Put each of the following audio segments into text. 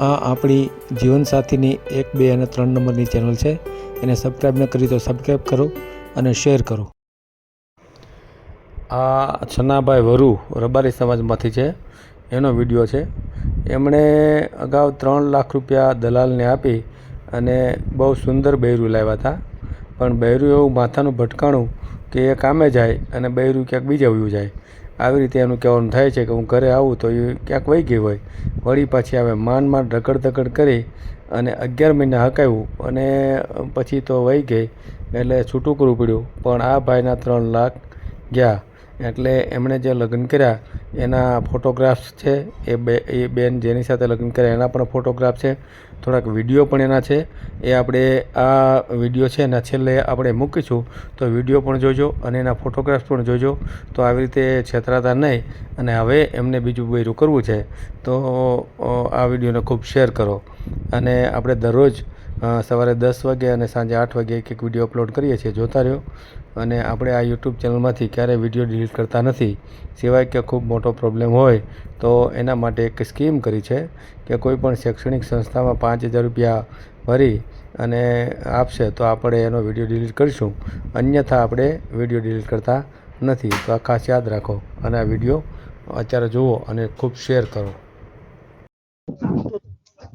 આ આપણી જીવનસાથીની એક, બે અને ત્રણ નંબરની ચેનલ છે. એને સબસ્ક્રાઈબ ન કરી તો સબસ્ક્રાઈબ કરો અને શેર કરો. આ છનાભાઈ વરુ રબારી સમાજમાંથી છે. એનો વીડિયો છે. એમણે અગાઉ ત્રણ લાખ રૂપિયા દલાલને આપી અને બહુ સુંદર બૈરું લાવ્યા હતા. પણ બૈરું એવું માથાનું ભટકાણું કે એ કામે જાય અને બૈરું ક્યાંક બીજે વયું જાય. આવી રીતે એનું કહેવાનું થાય છે કે હું ઘરે આવું તો એ ક્યાંક વહી ગઈ હોય. વળી પાછી આવે માંડ માંડ રગડ ધગડ કરી અને અગિયાર મહિના હકાવ્યું અને પછી તો વહી ગઈ એટલે છૂટું કરવું પડ્યું. પણ આ ભાઈના ત્રણ લાખ ગયા. એટલે એમણે જે લગ્ન કર્યા, એના ફોટોગ્રાફ્સ છે, એ બે, એ બેન જેની સાથે લગ્ન કર્યા, એના પણ ફોટોગ્રાફ છે. થોડાક વીડિયો પણ એના છે. એ આપણે આ વીડિયો છે એના છેલ્લે આપણે મૂકીશું. તો વીડિયો પણ જોજો અને એના ફોટોગ્રાફ્સ પણ જોજો. તો આવી રીતે છેતરાતા નહીં. અને હવે એમને બીજું બૈરું કરવું છે. તો આ વિડીયોને ખૂબ શેર કરો. અને આપણે દરરોજ સવારે દસ વાગે અને સાંજે આઠ વાગે એક એક વીડિયો અપલોડ કરીએ છીએ. જોતા રહ્યો. અને આપણે આ યુટ્યુબ ચેનલમાંથી ક્યારેય વીડિયો ડિલીટ કરતા નથી. સિવાય કે ખૂબ મોટો પ્રોબ્લેમ હોય તો એના માટે એક સ્કીમ કરી છે કે કોઈ પણ શૈક્ષણિક સંસ્થામાં પાંચ હજાર રૂપિયા ભરી અને આપશે તો આપણે એનો વીડિયો ડિલીટ કરીશું. અન્યથા આપણે વીડિયો ડિલીટ કરતા નથી. તો આ ખાસ યાદ રાખો અને આ વીડિયો અત્યારે જુઓ અને ખૂબ શેર કરો.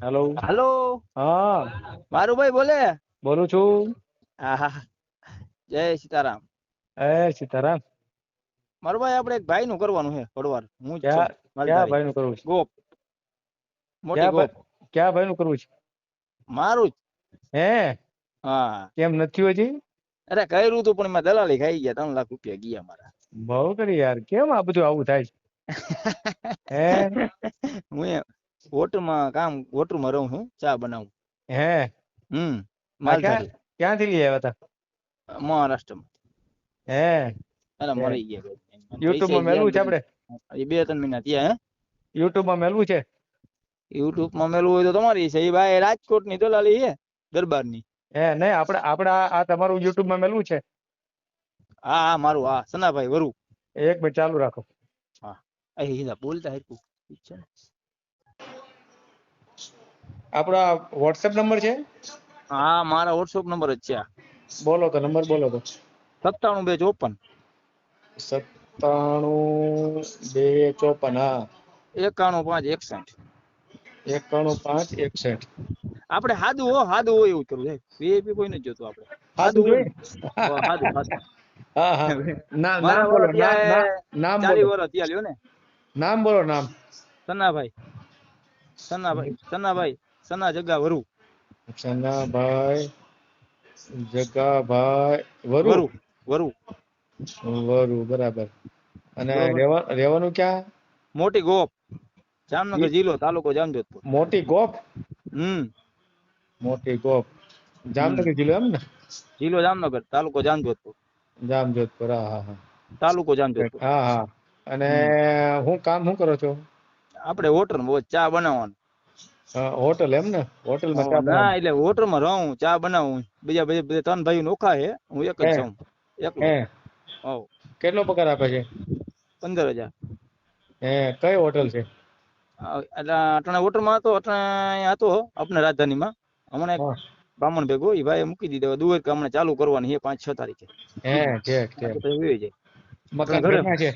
હેલો હાલો હા. મારું ભાઈ બોલે? બોલું છું. આહા જય સીતારામ. એ સીતારામ. મારું ભાઈ આપણે એક ભાઈ નું કરવાનું છે પડવાર હું ક્યાં ભાઈ. નું કરવું છે? ગોપ. મોટી ક્યાં ભાઈ નું કરવું છે? મારું જ. હે? હા. કેમ નથી હજી અરે કર્યું તું પણ દલાલી ખાઈ ગયા ત્રણ લાખ રૂપિયા ગયા મારા. બહુ કરી યાર. કેમ આ બધું આવું થાય હે? હું હોટલમાં કામ હોટલમાં રહું છું ચા બનાવું. હે? હમ ક્યાં- ક્યાંથી લઈ આવ્યા હતા? મહારાષ્ટ્રમાં. હે? અરે મરી ગયા યુટ્યુબમાં મેલવું છે આપણે? એ બે ત્રણ મહિના થયા હે? યુટ્યુબમાં મેલવું છે? યુટ્યુબમાં મેલવું હોય તો તમારી છે. એ ભાઈ રાજકોટની દલાલી છે દરબારની હે નહીં આપણે આપણે આ તમારું યુટ્યુબમાં મેલવું છે? હા હા મારું હા સનાભાઈ વરુ. એક મિનિટ ચાલુ રાખો. હા. અહીં હીરા બોલતા ઠીક છે? આપણો વોટ્સએપ નંબર છે? હા મારા વોટ્સઅપ નંબર જ છે આ. બોલો તો નંબર બોલો તો. સત્તાણું બે ચોપન. સત્તાણું બે ચોપન હા. એકાણું પાંચ એકસઠ. એકાણું પાંચ એકસઠ. આપણે સાદું હો સાદું હોય એવું કરવું છે. વીઆઈપી કોઈ નથી જોતું આપણે. સાદું હોય? સાદું સાદું હા હા. નામ નામ બોલો. બોલો ત્યાં લ્યો ને. નામ બોલો નામ. સનાભાઈ. સનાભાઈ સનાભાઈ સના જગા વરુ. સનાભાઈ જગાભાઈ વરુ? વરુ વરુ. વરુ બરાબર. અને રહેવા રહેવાનું ક્યાં? મોટી ગોપ જામનગર જિલ્લો તાલુકો જામજોધપુર. મોટી ગોપ? હમ. મોટી ગોપ. જામનગર જિલ્લો એમ ને? જિલ્લો જામનગર તાલુકો જામજોધપુર. જામજોધપુર હા હા તાલુકો જામજોધપુર. હા હા. અને હું કામ શું કરો છો? આપણે હોટલ ચા બનાવવાનું. હોટલ એમ ને? હોટલમાં ચા ના એટલે હોટલમાં રહું ચા બનાવું. બીજા બધા બધા ત્રણ ભાઈઓ નોખા છે હું એક જ છું. એકલો હોવ. કેટલો પગાર આપે છે? પંદર હજાર. હે કઈ હોટલ છે? એટલે અટાણે હોટલમાં હતો અટાણે હતો આપણે રાજધાનીમાં. હમણાં એક બ્રાહ્મણ ભેગો એ ભાઈ મૂકી દીધો. દુવેર કે હમણાં ચાલુ કરવાની છે પાંચ છ તારીખે. હે ઠીક ઠીક મકાન ઘરે. ઘરના છે?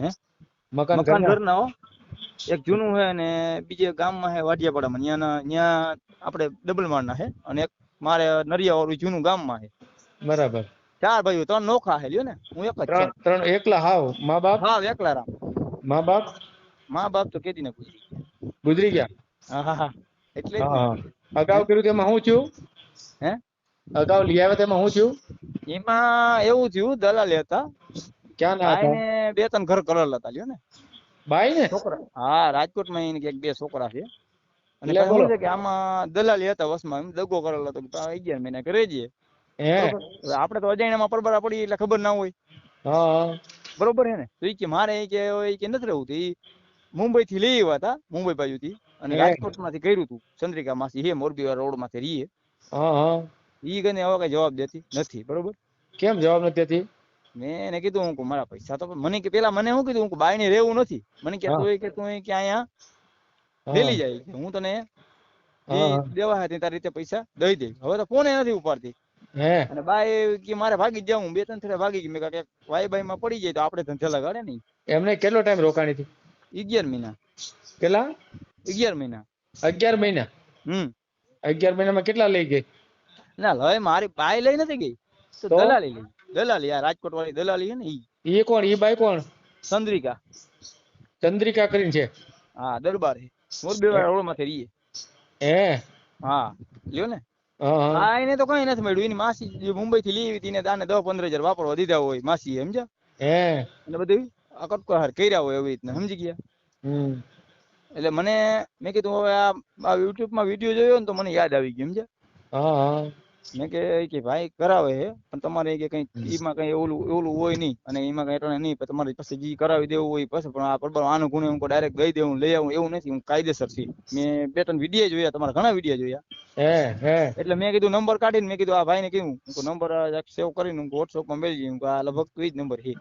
હે? મકાન ઘરના હો. એક જૂનું છે ને બીજે ગામમાં છે વાડિયાપાડામાં ન્યાના ત્યાં આપણે ડબલ માળના છે અને એક મારે નરિયા વાળું જૂનું ગામમાં છે. બરાબર. ચાર ભાઈઓ ત્રણ નોખા છે લ્યો ને. હું એક જ ત્રણ ત્રણ એકલા હાવ. મા બાપ? હાવ એકલા રામ. મા બાપ? મા બાપ તો કેદી ને ગુજરી ગયા. ગુજરી ગયા? હા હા એટલે અગાઉ કર્યું તેમાં હું થયું હે? અગાઉ લઈ આવ્યા તેમાં હું થયું એમાં એવું થયું દલાલ હતા. ક્યાં ના હતા? બે ત્રણ ઘર કરેલા હતા લ્યો ને. બાઈ ને? છોકરા. હા રાજકોટમાં એને એક બે છોકરા છે. અને ભાઈ. શું છે કે આમાં દલાલી હતા વસમાં એમ દગો કરેલો હતો કે અગિયાર મહિના કરે જઈએ. હે? આપણે તો અજાણ્યામાં પરબરા પડી એટલે ખબર ના હોય. બરોબર હે ને? તો એ કે મારે એ કે એ કે નથી રહેવું તો મુંબઈ થી લઈ આવ્યા હતા મુંબઈ બાજુથી અને રાજકોટમાંથી કર્યું હતું ચંદ્રિકા માસી હે મોરબી રોડમાંથી રહીએ. હા હા. ઈ કને હવે કઈ જવાબ દેતી નથી બરોબર? કેમ જવાબ નથી દેતી? મેં એને કીધું હું મારા પૈસા તો મને કે પેલા મને શું કીધું? હું બાય ને રહેવું નથી. મને કે તું કે તું કે અહીંયા. ડેલી જાય. હું તને દેવા હતી તારી રીતે પૈસા દઈ દે હવે તો ફોને નથી ઉપાડતી. અને બાય કે મારે ભાગી જાવ હું બે ત્રણ થોડા ભાગી ગઈ મેં કે વાઈ બાઈ માં પડી જાય તો આપણે ધંધા લગાડે ને એમને કેટલો ટાઈમ રોકાણી હતી? અગિયાર મહિના. કેટલા? અગિયાર મહિના. અગિયાર મહિના? હમ. અગિયાર મહિનામાં કેટલા લઈ ગઈ? ના લય મારી બાય લઈ નથી ગઈ. તો તો? દલાલી લઈ દલાલી આ રાજકોટ વાળી દલાલી ને ઈ. એ કોણ? એ બાઈ કોણ? ચંદ્રિકા. ચંદ્રિકા કરીને છે? હા દરબાર મોરબી વાળા રોડમાંથી રહીએ હે? હા. લ્યો ને. હા એને તો કઈ નથી મળ્યું. એની માસી મુંબઈ થી લીધી હતી ને દાને દસ પંદર હજાર વાપરવા દીધા હોય માસી સમજ્યા? હે? એટલે બધું આ કટકો હાર કર્યા હોય એવી રીતના સમજી ગયા? હમ. એટલે મને મેં કીધું હવે આ આ યુટ્યુબમાં વીડિયો જોયો ને તો મને યાદ આવી ગયું સમજ્યા? હા હા. મેં કે કે ભાઈ કરાવે છે પણ તમારે કે કઈ એમાં કઈ ઓલું ઓલું હોય નહીં અને એમાં કઈ અટાણે નહીં તમારે પછી જી કરાવી દેવું હોય પછી પણ આ બરાબર આનું ગુણ હું ડાયરેક્ટ ગઈ દેવું લઈ આવું એવું નથી હું કાયદેસર છું. મેં બે ત્રણ વીડિયો જોયા તમારા ઘણા વીડિયો જોયા. એટલે મેં કીધું નંબર કાઢીને મેં કીધું આ ભાઈને કીધું હું નંબર સેવ કરીને હું WhatsApp માં મેળવી હું આ લગભગ તું જ નંબર છે.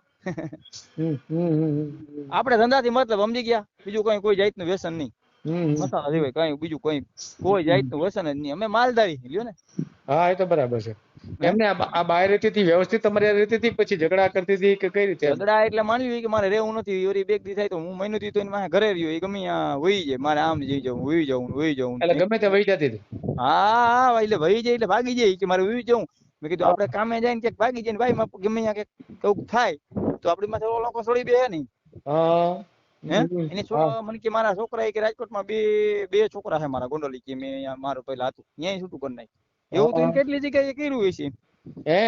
આપણે ધંધાથી મતલબ સમજી ગયા બીજું કઈ કોઈ જાતનું વ્યસન નહીં. મસાલા સિવાય કઈ બીજું કઈ કોઈ જાતનું વ્યસન જ નહીં. અમે માલધારી લ્યો ને. હા એ તો બરાબર છે. એમને આ બાય આ રહેતી હતી વ્યવસ્થિત તમારી રહેતી હતી પછી ઝઘડા કરતી હતી કે કઈ રીતે ઝઘડા એટલે માનવી કે મારે રહેવું નથી ઓરી બેગ દી થાય તો હું મહિનો થી તો એની ઘરે રહ્યો એ ગમે ત્યાં વહી જાય મારે આમ જઈ જવું વહી જવું વહી જવું. એટલે ગમે તે વહી જતી હતી? હા હા એટલે વહી જાય એટલે ભાગી જાય કે મારે વહી જવું. મેં કીધું આપણે કામે જાય ને ક્યાંક ભાગી જાય ને ભાઈ ગમે ત્યાં કઉક થાય તો આપડી માથે લોકો છોડી બે નહીં. હા. હે. એની મને કે મારા છોકરા કે રાજકોટમાં બે બે છોકરા છે મારા ગોંડલી કે મેં મારું પેલા હતું. ત્યાં છૂટું કરી નાખ્યું. એવું તો એને કેટલી જગ્યાએ કર્યું હશે? હે?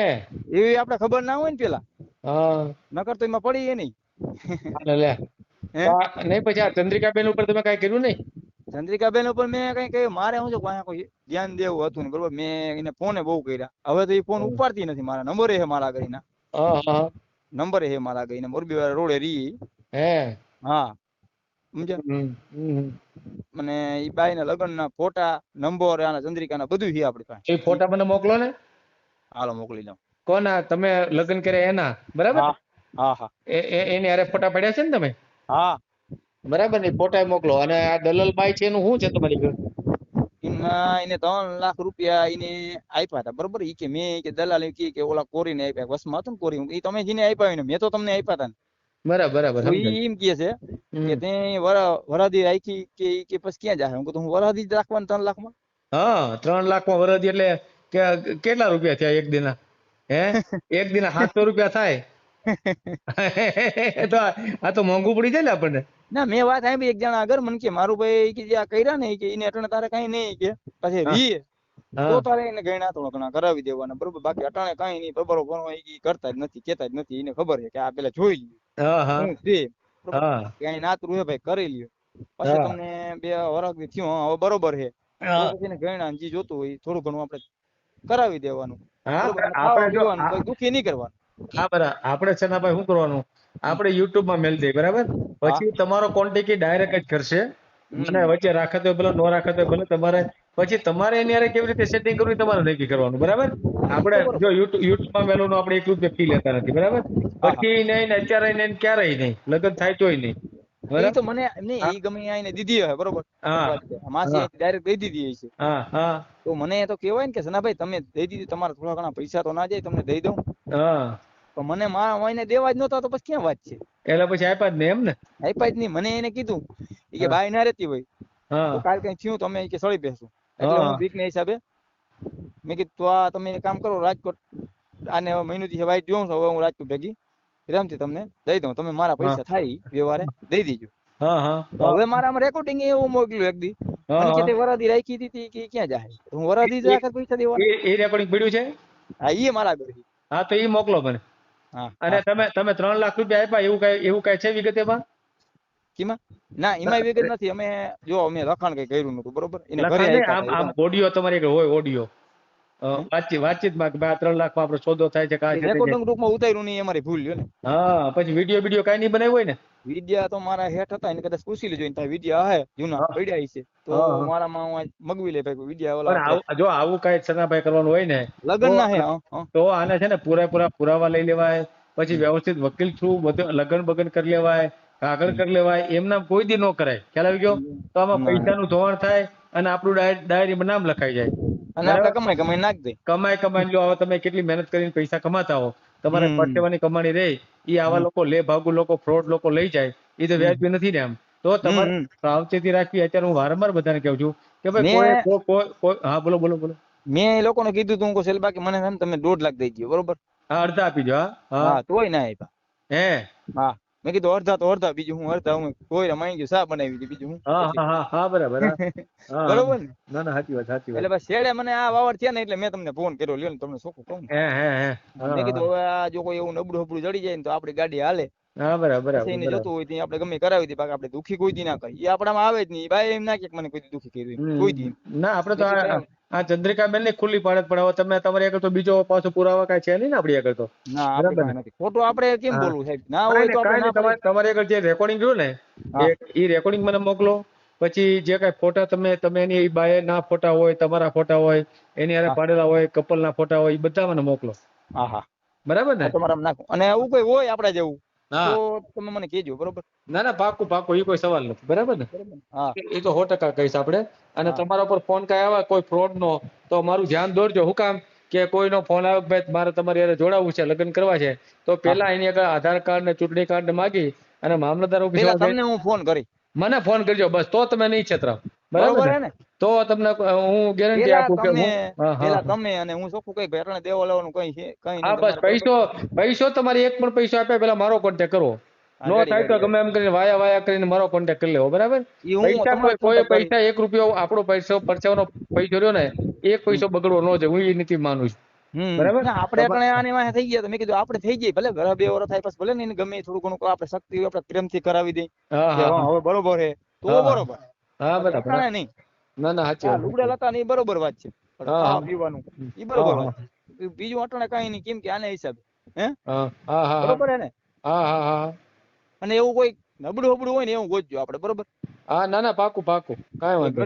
એવી આપણે ખબર ના હોય ને પેલા. હા. નકર તો એમાં પડી નહીં. લે નહીં પછી આ ચંદ્રિકાબેન ઉપર તમે કઈ કર્યું નહીં? ચંદ્રિકાબેન ઉપર મેં કઈ કહ્યું મારે શું છે કોઈ ધ્યાન દેવું હતું ને બરોબર? મેં એને ફોને બહુ કર્યા. હવે તો એ ફોન ઉપાડતી નથી મારા. નંબરે છે મારા હા હા. નંબરે છે મારા ઘરના મોરબી વાળા રોડે રી. હે? હા સમજ્યા? મને ઈ બાઈ ના લગ્ન ના ફોટા નંબર આના ચંદ્રિકા ના બધું છે આપડી પાસે. એ ફોટા મને મોકલો ને. હાલો મોકલી દઉં. કોના? તમે લગ્ન કર્યા એના. બરાબર? હા હા એ એની હારે ફોટા પડ્યા છે ને તમે? હા. બરાબર ને ફોટા મોકલો. અને આ દલાલ બાઈ છે એનું શું છે તમારી ઘર એમાં એને ત્રણ લાખ રૂપિયા એને આપ્યા હતા. બરોબર? ઈ કે મેં કે દલાલ કે કે ઓલા કોરીને આપ્યા. વસમાં હતું ને કોરી. એ તમે જેને આપ્યા હોય ને મેં તો તમને આપ્યા હતા ને. બરાબર તો એમ કે છે કે તે વરા- વરાદી રાખી કે કે પછી ક્યાં જાય? હું કીધું હું વરાદી જ રાખવાનું ત્રણ લાખમાં? હા ત્રણ લાખમાં વરદી એટલે કે કેટલા રૂપિયા થયા એક દિના? હે? એક દિના સાતસો રૂપિયા થાય? તો આ તો મોંઘું પડી જાય ને આપણને. ના મેં વાત સાંભળી એક જણા આગળ મને કે મારું ભાઈ કે જે આ કર્યા ને કે એને અટણે તારે કઈ નહીં કે. પછી. રીએ તો તારે એને ગયણા થોડો ઘણા કરાવી દેવાના બરોબર? બાકી અટાણે કઈ નહીં બરોબર કરતા જ નથી કેતા જ નથી એને ખબર છે કે આ પેલા જોઈ લ્યો. હા નાતરું હે ભાઈ કરી લ્યો. પછી તમને બે વરસ થયું હવે બરોબર છે. પછી ગયણા જે જોતું હોય થોડું ઘણું આપણે કરાવી દેવાનું. જો દુખી નહીં કરવાનું. હા બરાબર આપણે છે ને ભાઈ શું કરવાનું? આપણે YouTube માં મેલ દઈએ બરાબર? પછી તમારો કોન્ટેક્ટ ડાયરેક્ટ જ કરશે. અને વચ્ચે રાખે તો ભલે ન રાખે તો ભલે તમારે પછી તમારે એની હારે કેવી રીતે સેટિંગ કરવું તમારે નક્કી કરવાનું બરાબર? આપણે જો યુટ્યુબમાં મેલવાનું આપણે એક રૂપિયા ફી લેતા નથી બરાબર? પછી નહીં ને અત્યારે નહીં ને ક્યારેય નહીં. લગ્ન થાય તોય નહીં. બરાબર તો મને નહીં એ ગમે ત્યાં એને દીધી હશે બરોબર? માસી ડાયરેક્ટ દઈ દીધી હશે હા હા. તો મને તો કહેવાય ને કે સનાભાઈ તમે દઈ દીધી તમારા થોડા ઘણા પૈસા તો ના જાય તમને દઈ દઉં. હા. પણ મને મારા મહિને દેવા જ નહોતા તો પછી ક્યાં વાત છે? એટલે પછી આપ્યા જ નહીં એમ ને આપ્યા જ નહીં. મને એને કીધું કે ભાઈ ના રહેતી હોય. તો કાલ કઈ થયું તમે કે સળી બેસું. એટલે હા. હું બીકના હિસાબે મેં કીધું તો આ તમે કામ કરો રાજકોટ આને મહિનો થી વાઈટ જોઉં છું હવે હું રાજકોટ ભેગી રામથી તમને દઈ દઉં. તમે મારા પૈસા થાય વ્યવહારે દઈ દેજો. હવે મારા રેકોર્ડિંગ એવું મોકલ્યું એક દી. મને કે વરાદી રાખી દીધી કે ક્યાં જાય? હું વરાદી જ પૈસા દેવા એ એ રેકોર્ડિંગ પડ્યું છે? હા ઈ મારા ઘરે. હા તો એ મોકલો મને. હા અને તમે તમે ત્રણ લાખ રૂપિયા આપ્યા એવું કઈ એવું કઈ છે વિગત એમાં કીમાં? ના એમાં વિગત નથી. અમે જો અમે લખાણ કઈ કર્યું નતું બરોબર? એને ઘરે આમ ઓડિયો તમારે એક હોય ઓડિયો વાતચીત વાતચીતમાં કે ભાઈ ત્રણ લાખમાં આપણો સોદો થાય છે કે આ છે રેકોર્ડિંગ ગ્રુપમાં ઉતાર્યું નહીં અમારી ભૂલ ને? હા પછી વીડિયો વીડિયો કઈ નહીં બનાવ્યો હોય ને? વિદ્યા તો મારા હેઠ હતા એને કદાચ પૂછી લેજો ત્યાં વિદ્યા હે જૂના પડ્યા છે. તો. મારામાં હું મગવી લે ભાઈ વિદ્યા ઓલા જો આવું કઈ સનાભાઈ કરવાનું હોય ને લગ્ન ના તો- હે. તો આને છે ને પૂરેપૂરા પુરાવા લઈ લેવાય પછી વ્યવસ્થિત વકીલ થ્રુ બધું લગન બગન કરી લેવાય કાગળ કરી લેવાય એમના કોઈ દી ન કરાય. ખ્યાલ આવી ગયો? તો આમાં પૈસા પૈસાનું ધોવાણ થાય અને આપણું ડાયરી ડાયરીમાં નામ લખાઈ જાય. અને આપણે કમાઈ કમાઈ નાખ દે. કમાઈ કમાઈ લો હવે તમે કેટલી મહેનત કરીને પૈસા કમાતા હો. તમારે. પરસેવાની કમાણી રહે. એ આવા લોકો લે ભાગુ લોકો ફ્રોડ લોકો લઈ જાય. એ તો વ્યાજબી નથી ને એમ તો તમારે સાવચેતી રાખવી અત્યારે હું વારંવાર બધાને કહું છું કે ભાઈ કોઈ- કોઈ હા બોલો બોલો બોલો. મેં એ લોકોને કીધું તું હું સેલ બાકી મને તમે દોઢ લાખ દઈ દો બરોબર? હા અડધા આપી દો હા. હા. તોય ના આપ્યા હે? હા. મેં કીધું અડધા તો અડધા બીજું હું અડધા હું કોઈ રમાઈ ગયું શા બનાવી બીજું હું? હા હા હા હા બરાબર બરોબર ને? ના ના સાચી વાત સાચી વાત. એટલે બસ શેડે મને આ વાવડ થયા ને એટલે મેં તમને ફોન કર્યો લ્યો ને તમને શું કહું હે હે હે. મેં કીધું હવે આ જો કોઈ એવું નબળું હબળું જડી જાય ને તો આપડી ગાડી હાલે. હા બરાબર એને જોતું હોય ત્યાં આપણે ગમે કરાવી દઈએ બાકી આપણે દુખી કોઈ દી ના કરી એ આપણામાં આવે જ નહીં. ભાઈ એમ ના કે મને કોઈ દુખી કર્યું કોઈ દી. ના આપણે તો આ ચંદ્રિકાબેન ને ખુલ્લી પાડત પણ હવે તમે તમારી આગળ તો બીજો પાછો પુરાવા કઈ છે નહીં ને આપણી આગળ તો? ના ખોટું આપણે કેમ બોલવું સાહેબ? ના હોય તો આપણે તમારે આગળ જે રેકોર્ડિંગ રહ્યું ને એ રેકોર્ડિંગ મને મોકલો. પછી જે કઈ ફોટા તમે તમે એની બાય ના ફોટા હોય તમારા ફોટા હોય એની હારે. પાડેલા હોય કપલ ના ફોટા હોય એ બધા મને મોકલો. હા હા. બરાબર ને? તમારા નાખો અને આવું કોઈ હોય આપણા જેવું? તો તમે મને કેજો બરોબર? ના ના પાકું પાકું એ કોઈ સવાલ નથી બરાબર ને? એ તો સો ટકા કહીશ આપણે. અને તમારા ઉપર ફોન કઈ આવે કોઈ ફ્રોડ નો તો મારું ધ્યાન દોરજો. હું કામ? કે કોઈનો ફોન આવે ભાઈ મારે તમારી યાર જોડાવવું છે લગ્ન કરવા છે. તો પેલા એની આગળ આધાર કાર્ડ ને ચૂંટણી કાર્ડ ને માગી અને મામલતદાર ઓફિસ તમને હું ફોન કરી. મને ફોન કરજો બસ તો તમે નહીં છેતરા બરાબર ને? તો તમને હું ગેરંટી આપું કે હું પેલા તમે અને હું ચોખ્ખું કઈ ભેરણે દેવા લેવાનું કઈ છે? કઈ હા બસ પૈસો પૈસો તમારે એક પણ પૈસો આપ્યા પેલા મારો કોન્ટેક્ટ કરો. નો થાય તો ગમે એમ કરીને વાયા વાયા કરીને મારો કોન્ટેક્ટ કરી લેવો બરાબર? પૈસા કોઈ. પૈસા એક રૂપિયો આપણો પૈસો પરચાવનો પૈસો રહ્યો ને એક પૈસો બગડવો ન જાય હું એ નીતિ માનું છું. બરાબર? આપણે આની વાંહે થઈ ગયા તો મેં કીધું આપણે થઈ જઈએ ભલે ઘરે બે વર્ષ થાય પછી ભલે ને ગમે થોડું ઘણું આપણે શક્તિ આપણે પ્રેમથી કરાવી દઈએ. હા, હવે બરોબર હે તો. બરોબર. હા બરાબર. નહીં. ના ના સાચી વાત લુગડા લતા ને બરોબર વાત છે. પીવાનું ઈ બરોબર વાત છે. બીજું અટાણે કઈ નહીં કેમ કે આને હિસાબે હે? બરોબર ને હા હા હા અને એવું કોઈ નબળું હબળું હોય ને એવું ગોતજો આપણે બરોબર? હા ના ના પાકું પાકું. કાંઈ વાંધો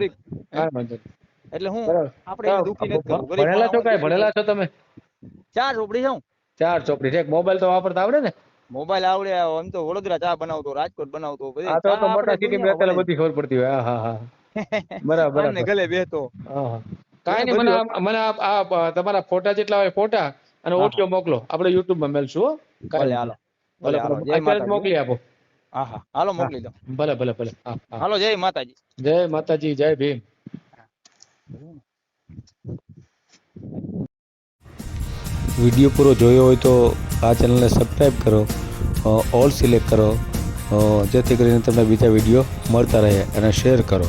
કાંઈ વાંધો એટલે હું. આપણે દુખી નથી કરું ભણેલા છો કાંઈ? ભણેલા છો તમે? ચાર ચોપડી છું ચાર ચોપડી છે મોબાઈલ તો વાપરતા આવડે ને? મોબાઈલ આવડે એમ તો વડોદરા ચા બનાવતો રાજકોટ બનાવતો બધી મોટા સિટી બધી ખબર પડતી હોય. હા હા હા. બરાબર. ગલે બેહતો હા. હા નહીં મને મને આ આ તમારા ફોટા જેટલા હોય ફોટા અને. ઓડિયો મોકલો. આપણે યુટ્યુબમાં મેલશું હો. ભલે હાલો. ભલે અત્યારે જ મોકલી આપો. હા હા. હાલો મોકલી દો. ભલે ભલે ભલે. હા હા. હાલો જય માતાજી. જય માતાજી જય ભીમ. વીડિયો પૂરો જોયો હોય તો આ ચેનલને સબસ્ક્રાઈબ કરો ઓલ સિલેક્ટ કરો જેથી કરીને તમને બીજા વીડિયો મળતા રહે અને શેર કરો.